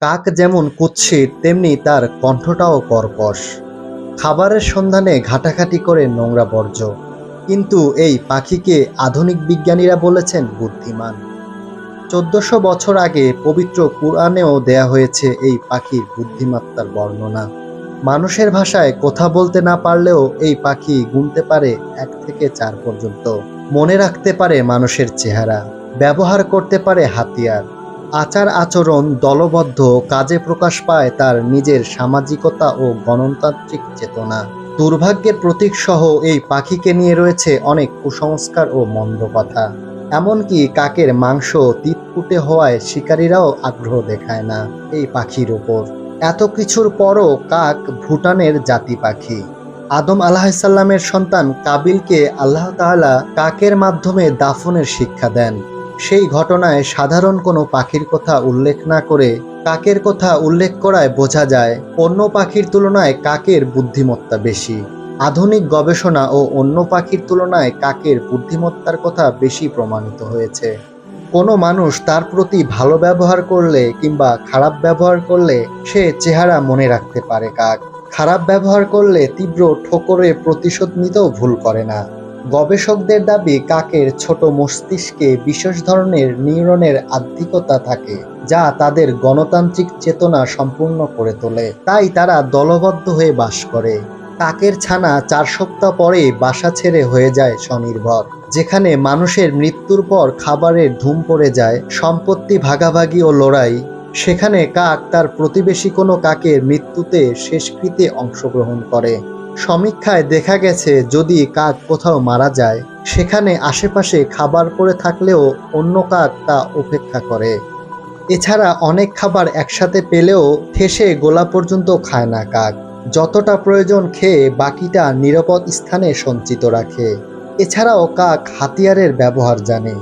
কাক যেমন কুৎসিত, তেমনি তার কণ্ঠটাও কর্কশ। খাবারের সন্ধানে ঘাটাঘাটি করে নোংরা বর্জ্য। কিন্তু এই পাখিকে আধুনিক বিজ্ঞানীরা বলেছেন বুদ্ধিমান। চোদ্দশো বছর আগে পবিত্র কুরআনেও দেয়া হয়েছে এই পাখির বুদ্ধিমত্তার বর্ণনা। মানুষের ভাষায় কথা বলতে না পারলেও এই পাখি গুনতে পারে এক থেকে চার পর্যন্ত। মনে রাখতে পারে মানুষের চেহারা। ব্যবহার করতে পারে হাতিয়ার। আচার আচরণ দলবদ্ধ, কাজে প্রকাশ পায় তার নিজের সামাজিকতা ও গণতান্ত্রিক চেতনা। দুর্ভাগ্যের প্রতীক সহ এই পাখিকে নিয়ে রয়েছে অনেক কুসংস্কার ও মন্দ কথা। এমনকি কাকের মাংস তিতকুটে হওয়ায় শিকারীরাও আগ্রহ দেখায় না এই পাখির ওপর। এত কিছুর পরও কাক ভুটানের জাতি পাখি। আদম আলাহিসাল্লামের সন্তান কাবিলকে আল্লাহ তাআলা কাকের মাধ্যমে দাফনের শিক্ষা দেন। সেই ঘটনায় সাধারণ কোনো পাখির কথা উল্লেখ না করে কাকের কথা উল্লেখ করায় বোঝা যায়, অন্য পাখির তুলনায় কাকের বুদ্ধিমত্তা বেশি। আধুনিক গবেষণা ও অন্য পাখির তুলনায় কাকের বুদ্ধিমত্তার কথা বেশি প্রমাণিত হয়েছে। কোনো মানুষ তার প্রতি ভালো ব্যবহার করলে কিংবা খারাপ ব্যবহার করলে সে চেহারা মনে রাখতে পারে কাক। খারাপ ব্যবহার করলে তীব্র ঠোকরে প্রতিশোধ নিতেও ভুল করে না। গবেষকদের দাবি, কাকের ছোট মস্তিষ্কে বিশেষ ধরনের নিউরনের আধ্যাত্মিকতা থাকে, যা তাদের গণতান্ত্রিক চেতনা সম্পূর্ণ করে তোলে। তাই তারা দলবদ্ধ হয়ে বাস করে। কাকের ছানা চার সপ্তাহ পরে বাসা ছেড়ে হয়ে যায় স্বনির্ভর। যেখানে মানুষের মৃত্যুর পর খাবারের ধুম পড়ে যায়, সম্পত্তি ভাগাভাগি ও লড়াই। সেখানে কাক তার প্রতিবেশী কোনো কাকের মৃত্যুতে শেষকৃতে অংশগ্রহণ করে। সমীক্ষায় দেখা গেছে, যদি কাক কোথাও মারা যায়, সেখানে আশেপাশে খাবার পড়ে থাকলেও অন্য কাক তা উপেক্ষা করে। এছাড়া অনেক খাবার একসাথে পেলেও ঠেসে গোলা পর্যন্ত খায় না কাক। যতটা প্রয়োজন খেয়ে বাকিটা নিরাপদ স্থানে সঞ্চিত রাখে। এছাড়াও কাক হাতিয়ারের ব্যবহার জানে।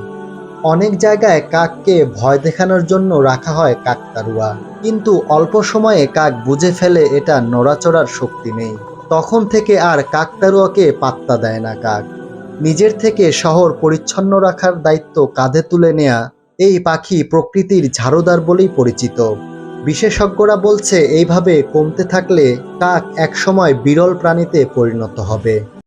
অনেক জায়গায় কাককে ভয় দেখানোর জন্য রাখা হয় কাকতারুয়া। কিন্তু অল্প সময়ে কাক বুঝে ফেলে এটা নড়াচড়ার শক্তি নেই। তখন থেকে আর কাকতারুয়াকে পাত্তা দেয় না কাক। নিজের থেকে শহর পরিচ্ছন্ন রাখার দায়িত্ব কাঁধে তুলে নেয়া এই পাখি প্রকৃতির ঝাড়ুদার বলেই পরিচিত। বিশেষজ্ঞরা বলছে, এইভাবে কমতে থাকলে কাক একসময় বিরল প্রাণীতে পরিণত হবে।